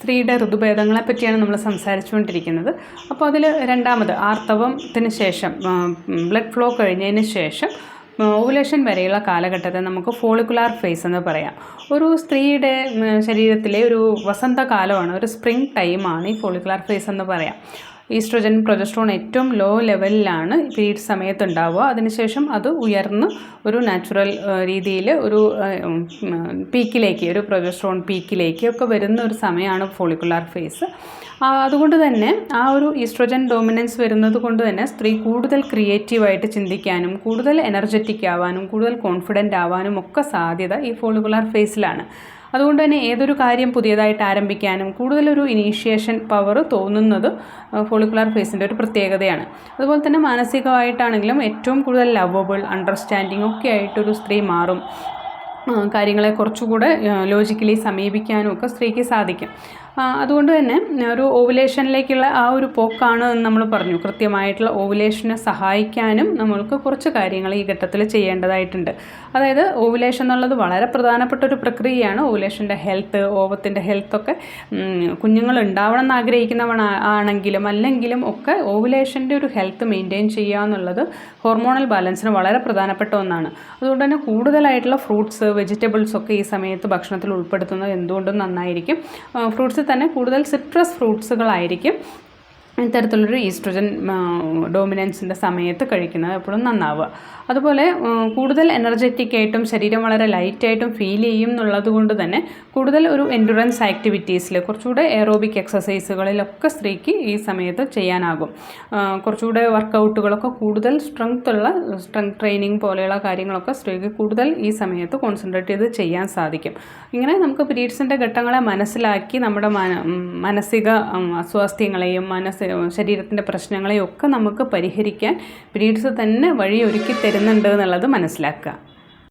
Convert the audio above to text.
സ്ത്രീയുടെ ഋതുഭേദങ്ങളെ പറ്റിയാണ് നമ്മൾ സംസാരിച്ചുകൊണ്ടിരിക്കുന്നത്. അപ്പോൾ അതിൽ രണ്ടാമത് ആർത്തവത്തിന് ശേഷം ബ്ലഡ് ഫ്ലോ കഴിഞ്ഞതിന് ശേഷം ഓവുലേഷൻ വരെയുള്ള കാലഘട്ടത്തെ നമുക്ക് ഫോളിക്കുലാർ ഫേസ് എന്ന് പറയാം. ഒരു സ്ത്രീയുടെ ശരീരത്തിലെ ഒരു വസന്തകാലമാണ് ഒരു സ്പ്രിംഗ് ടൈമാണ് ഈ ഫോളിക്കുലാർ ഫേസ് എന്ന് പറയാം. ഈസ്ട്രോജൻ പ്രൊജസ്ട്രോൺ ഏറ്റവും ലോ ലെവലിലാണ് പീരീഡ് സമയത്ത് ഉണ്ടാവുക അതിനുശേഷം അത് ഉയർന്ന് ഒരു നാച്ചുറൽ രീതിയിൽ ഒരു പീക്കിലേക്ക് ഒരു പ്രൊജസ്ട്രോൺ പീക്കിലേക്ക് ഒക്കെ വരുന്ന ഒരു സമയമാണ് ഫോളിക്കുലാർ ഫേസ് അതുകൊണ്ട് തന്നെ ആ ഒരു ഈസ്ട്രോജൻ ഡോമിനൻസ് വരുന്നത് കൊണ്ട് തന്നെ സ്ത്രീ കൂടുതൽ ക്രിയേറ്റീവായിട്ട് ചിന്തിക്കാനും കൂടുതൽ എനർജറ്റിക് ആവാനും കൂടുതൽ കോൺഫിഡന്റ് ആവാനും ഒക്കെ സാധ്യത ഈ ഫോളിക്കുലാർ ഫേസിലാണ് അതുകൊണ്ട് തന്നെ ഏതൊരു കാര്യം പുതിയതായിട്ട് ആരംഭിക്കാനും കൂടുതലൊരു ഇനീഷ്യേഷൻ പവർ തോന്നുന്നത് ഫോളിക്കുലാർ ഫേസിന്റെ ഒരു പ്രത്യേകതയാണ്. അതുപോലെ തന്നെ മാനസികമായിട്ടാണെങ്കിലും ഏറ്റവും കൂടുതൽ ലവബിൾ അണ്ടർസ്റ്റാൻഡിങ് ഒക്കെ ആയിട്ടൊരു സ്ത്രീ മാറും. കാര്യങ്ങളെ കുറച്ചുകൂടെ ലോജിക്കലി സമീപിക്കാനും ഒക്കെ സ്ത്രീക്ക് സാധിക്കും. അതുകൊണ്ട് തന്നെ ഒരു ഓവുലേഷനിലേക്കുള്ള ആ ഒരു പോക്കാണ് എന്ന് നമ്മൾ പറഞ്ഞു. കൃത്യമായിട്ടുള്ള ഓവുലേഷനെ സഹായിക്കാനും നമ്മൾക്ക് കുറച്ച് കാര്യങ്ങൾ ഈ ഘട്ടത്തിൽ ചെയ്യേണ്ടതായിട്ടുണ്ട്. അതായത് ഓവുലേഷൻ എന്നുള്ളത് വളരെ പ്രധാനപ്പെട്ട ഒരു പ്രക്രിയയാണ്. ഓവുലേഷന്റെ ഹെൽത്ത് ഓവത്തിന്റെ ഹെൽത്തൊക്കെ കുഞ്ഞുങ്ങൾ ഉണ്ടാവണം എന്ന് ആഗ്രഹിക്കുന്നവൺ ആണെങ്കിലും അല്ലെങ്കിലും ഒക്കെ ഓവുലേഷന്റെ ഒരു ഹെൽത്ത് മെയിന്റെയിൻ ചെയ്യുക എന്നുള്ളത് ഹോർമോണൽ ബാലൻസിന് വളരെ പ്രധാനപ്പെട്ട ഒന്നാണ്. അതുകൊണ്ട് തന്നെ കൂടുതലായിട്ടുള്ള ഫ്രൂട്ട്സ് വെജിറ്റബിൾസ് ഒക്കെ ഈ സമയത്ത് ഭക്ഷണത്തിൽ ഉൾപ്പെടുത്തുന്നത് എന്തുകൊണ്ടും നന്നായിരിക്കും. തന്നെ കൂടുതൽ സിട്രസ് ഫ്രൂട്ട്സുകളായിരിക്കും. ഇത്തരത്തിലുള്ളൊരു ഈസ്ട്രജൻ ഡോമിനൻസിന്റെ സമയത്ത് കഴിക്കുന്നത് എപ്പോഴും നന്നാവുക. അതുപോലെ കൂടുതൽ എനർജറ്റിക് ആയിട്ടും ശരീരം വളരെ ലൈറ്റായിട്ടും ഫീൽ ചെയ്യും എന്നുള്ളത് കൊണ്ട് തന്നെ കൂടുതൽ ഒരു എൻഡുറൻസ് ആക്ടിവിറ്റീസിൽ കുറച്ചുകൂടെ എയറോബിക് എക്സസൈസുകളിലൊക്കെ സ്ത്രീക്ക് ഈ സമയത്ത് ചെയ്യാനാകും. കുറച്ചുകൂടെ വർക്കൗട്ടുകളൊക്കെ കൂടുതൽ സ്ട്രെങ്ത് ഉള്ള സ്ട്രെങ്ത് ട്രെയിനിങ് പോലെയുള്ള കാര്യങ്ങളൊക്കെ സ്ത്രീക്ക് കൂടുതൽ ഈ സമയത്ത് കോൺസെൻട്രേറ്റ് ചെയ്ത് ചെയ്യാൻ സാധിക്കും. ഇങ്ങനെ നമുക്ക് പീരീഡ്സിന്റെ ഘട്ടങ്ങളെ മനസ്സിലാക്കി നമ്മുടെ മാനസിക അസ്വാസ്ഥ്യങ്ങളെയും മനസ്സ് ശരീരത്തിന്റെ പ്രശ്നങ്ങളെയൊക്കെ നമുക്ക് പരിഹരിക്കാൻ പീരീഡ്സ് തന്നെ വഴി ഒരുക്കി തരുന്നുണ്ട് എന്നുള്ളത് മനസ്സിലാക്കുക.